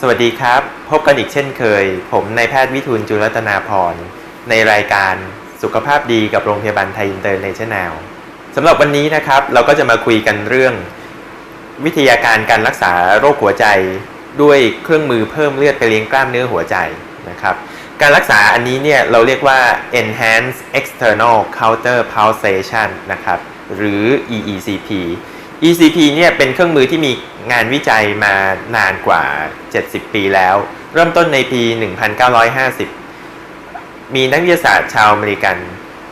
สวัสดีครับ พบกันอีกเช่นเคย ผมนายแพทย์วิทูลจุรัตนาพร ในรายการสุขภาพดีกับโรงพยาบาลไทยอินเตอร์เนชั่นแนลสำหรับวันนี้นะครับ เราก็จะมาคุยกันเรื่อง วิทยาการการรักษาโรคหัวใจ ด้วยเครื่องมือเพิ่มเลือดไปเลี้ยงกล้ามเนื้อหัวใจนะครับการรักษาอันนี้เนี่ยเราเรียกว่า enhanced external counter pulsation นะครับหรือ EECP ECP เนี่ยเป็นเครื่องมือที่มีงานวิจัยมานานกว่า 70 ปีแล้ว เริ่มต้นในปี 1950 มีนักวิทยาศาสตร์ชาวอเมริกัน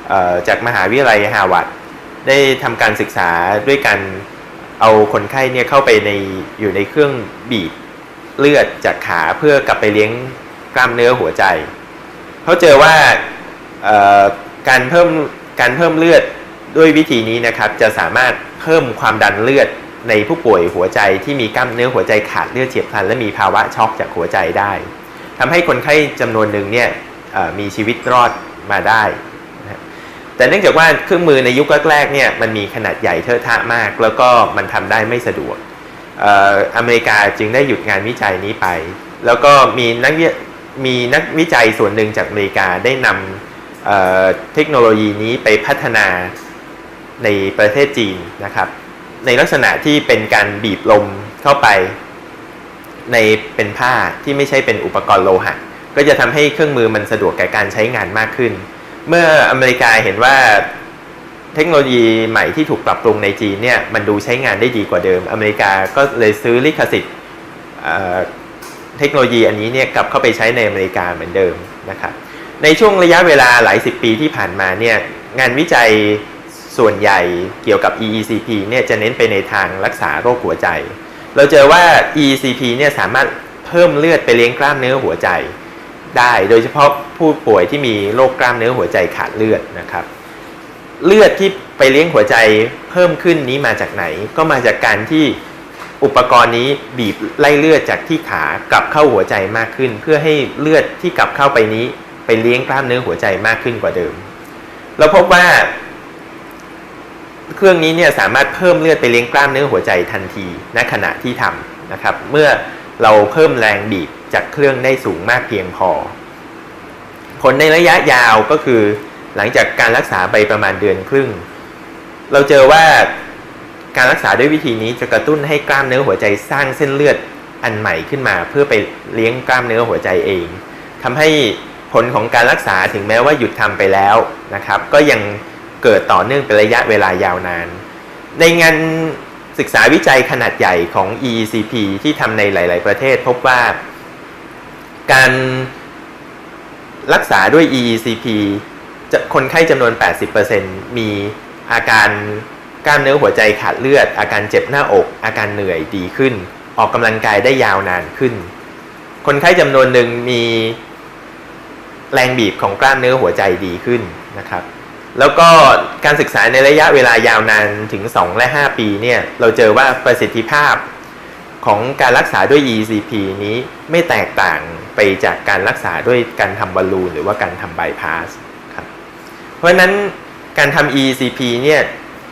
เอ่อจากมหาวิทยาลัยฮาวาดได้ทำการศึกษาด้วยการเอาคนไข้เนี่ยเข้าไปในอยู่ในเครื่องบีบเลือดจากขาเพื่อกลับไปเลี้ยงกล้ามเนื้อหัวใจ เขาเจอว่าเอ่อการเพิ่มการเพิ่มเลือด ด้วยวิธีนี้นะครับจะสามารถเพิ่มความดันเลือดในผู้ป่วยหัวใจที่มีกล้ามเนื้อหัวใจขาดเลือดเฉียบพลัน และมีภาวะช็อกจากหัวใจได้ทำให้คนไข้จำนวนหนึ่งเนี่ยมีชีวิตรอดมาได้นะแต่เนื่องจากว่าเครื่องมือในยุคแรกๆเนี่ยมันมีขนาดใหญ่เทอะทะมาก แล้วก็มันทำได้ไม่สะดวกเอออเมริกาจึงได้หยุดงานวิจัยนี้ไป แล้วก็มีนักวิมีนักวิจัยส่วนหนึ่งจากอเมริกาได้นำเเทคโนโลยีนี้ไปพัฒนา ในประเทศจีนนะครับ ในลักษณะที่เป็นการบีบลมเข้าไป ในเป็นผ้าที่ไม่ใช่เป็นอุปกรณ์โลหะก็จะทำให้เครื่องมือมันสะดวกแก่การใช้งานมากขึ้น เมื่ออเมริกาเห็นว่าเทคโนโลยีใหม่ที่ถูกปรับปรุงในจีนเนี่ยมันดูใช้งานได้ดีกว่าเดิม อเมริกาก็เลยซื้อลิขสิทธิ์เทคโนโลยีอันนี้เนี่ยกลับเข้าไปใช้ในอเมริกาเหมือนเดิมนะครับในช่วงระยะเวลาหลายสิบปีที่ผ่านมาเนี่ยงานวิจัย ส่วนใหญ่เกี่ยวกับ EECP เนี่ยจะเน้นไปในทางรักษาโรคหัวใจ เราเจอว่า EECP เนี่ยสามารถเพิ่มเลือดไปเลี้ยงกล้ามเนื้อหัวใจ ได้โดยเฉพาะผู้ป่วยที่มีโรคกล้ามเนื้อหัวใจขาดเลือดนะครับ เลือดที่ไปเลี้ยงหัวใจเพิ่มขึ้นนี้มาจากไหน ก็มาจากการที่อุปกรณ์นี้บีบไล่เลือดจากที่ขากลับเข้าหัวใจมากขึ้น เพื่อให้เลือดที่กลับเข้าไปนี้ ไปเลี้ยงกล้ามเนื้อหัวใจมากขึ้นกว่าเดิม เราพบว่า เครื่องนี้เนี่ยสามารถเพิ่มเลือดไปเลี้ยงกล้ามเนื้อหัวใจทันทีณขณะที่ทำนะครับ เมื่อเราเพิ่มแรงบีบจากเครื่องได้สูงมากเพียงพอ ผลในระยะยาวก็คือ หลังจากการรักษาไปประมาณเดือนครึ่ง เราเจอว่าการรักษาด้วยวิธีนี้จะกระตุ้นให้กล้ามเนื้อหัวใจสร้างเส้นเลือดอันใหม่ขึ้นมาเพื่อไปเลี้ยงกล้ามเนื้อหัวใจเองทำให้ผลของการรักษาถึงแม้ว่าหยุดทำไปแล้วนะครับ ก็ยัง เกิดต่อเนื่องเป็นระยะเวลายาวนาน ในงานศึกษาวิจัยขนาดใหญ่ของ EECP ที่ทำในหลาย ๆ ประเทศพบว่า การรักษาด้วย EECP จะคนไข้จำนวน 80%มีอาการกล้ามเนื้อหัวใจขาดเลือด อาการเจ็บหน้าอก อาการเหนื่อยดีขึ้น ออกกำลังกายได้ยาวนานขึ้น คนไข้จำนวนหนึ่งมีแรงบีบของกล้ามเนื้อหัวใจดีขึ้นนะครับ แล้วก็การศึกษาในระยะเวลายาวนานถึง 2 และ 5 ปีเนี่ยเราเจอว่าประสิทธิภาพของการรักษาด้วย ECP นี้ไม่แตกต่างไปจากการรักษาด้วยการทำบอลลูนหรือว่าการทำบายพาสครับเพราะฉะนั้นการทำ ECP เนี่ย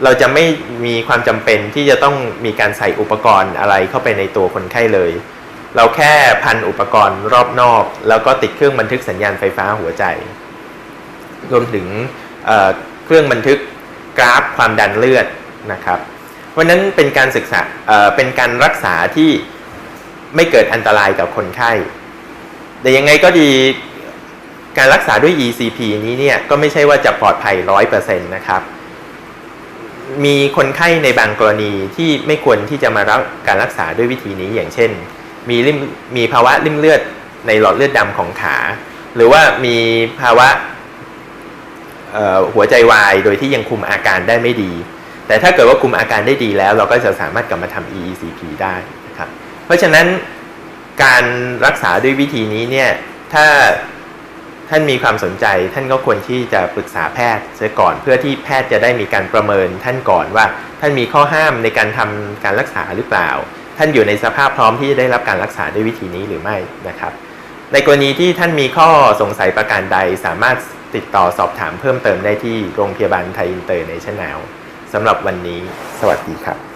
เราจะไม่มีความจำเป็นที่จะต้องมีการใส่อุปกรณ์อะไรเข้าไปในตัวคนไข้เลย เราแค่พันอุปกรณ์รอบนอก แล้วก็ติดเครื่องบันทึกสัญญาณไฟฟ้าหัวใจ รวมถึง เเครื่องบันทึกกราฟความดันเลือดนะครับเพราะนั้นเป็นการศึกษาเเป็นการรักษาที่ไม่เกิดอันตรายกับคนไข้ แต่ยังไงก็ดีการรักษาด้วย ECP นี้เนี่ยก็ไม่ใช่ว่าจะปลอดภัย100%นะครับ มีคนไข้ในบางกรณีที่ไม่ควรที่จะมารับการรักษาด้วยวิธีนี้อย่างเช่น มีริมมีภาวะริ่มเลือดในหลอดเลือดดำของขา หรือว่ามีภาวะ หัวใจวายโดยที่ยังคุมอาการได้ไม่ดี แต่ถ้าเกิดว่าคุมอาการได้ดีแล้ว เราก็จะสามารถกลับมาทำ EECP ได้นะครับเพราะฉะนั้นการรักษาด้วยวิธีนี้เนี่ยถ้าท่านมีความสนใจท่านก็ควรที่จะปรึกษาแพทย์เสียก่อนเพื่อที่แพทย์จะได้มีการประเมินท่านก่อนว่า ท่านมีข้อห้ามในการทำการรักษาหรือเปล่า ท่านอยู่ในสภาพพร้อมที่จะได้รับการรักษาด้วยวิธีนี้หรือไม่นะครับ ในกรณีที่ท่านมีข้อสงสัยประการใดสามารถ ติดต่อสอบถามเพิ่มเติมได้ที่โรงพยาบาลไทยอินเตอร์เนชั่นแนลสำหรับวันนี้ สวัสดีครับ